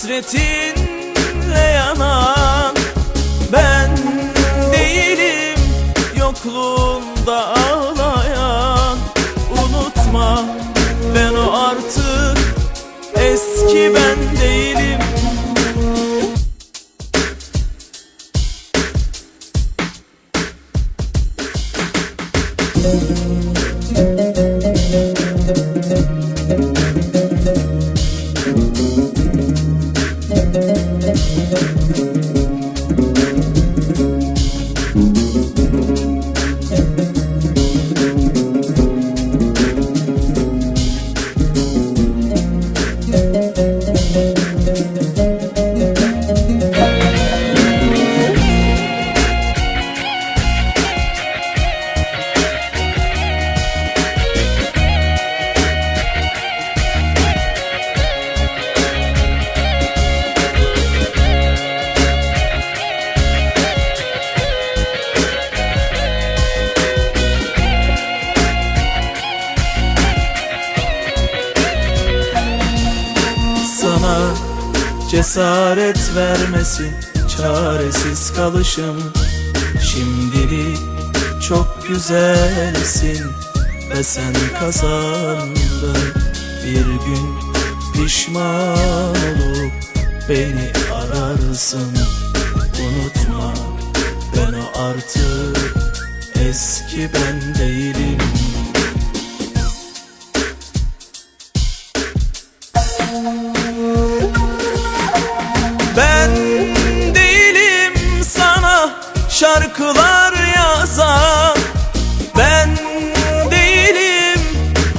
hasretinle yanan Ben değilim yokluğunda cesaret vermesi çaresiz kalışım. Şimdilik çok güzelsin ve sen kazandın. Bir gün pişman olup beni ararsın. Unutma ben o artık eski ben değilim. Ben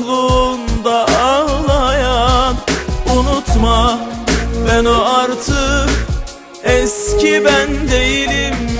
yokluğunda ağlayan Unutma ben o artık eski ben değilim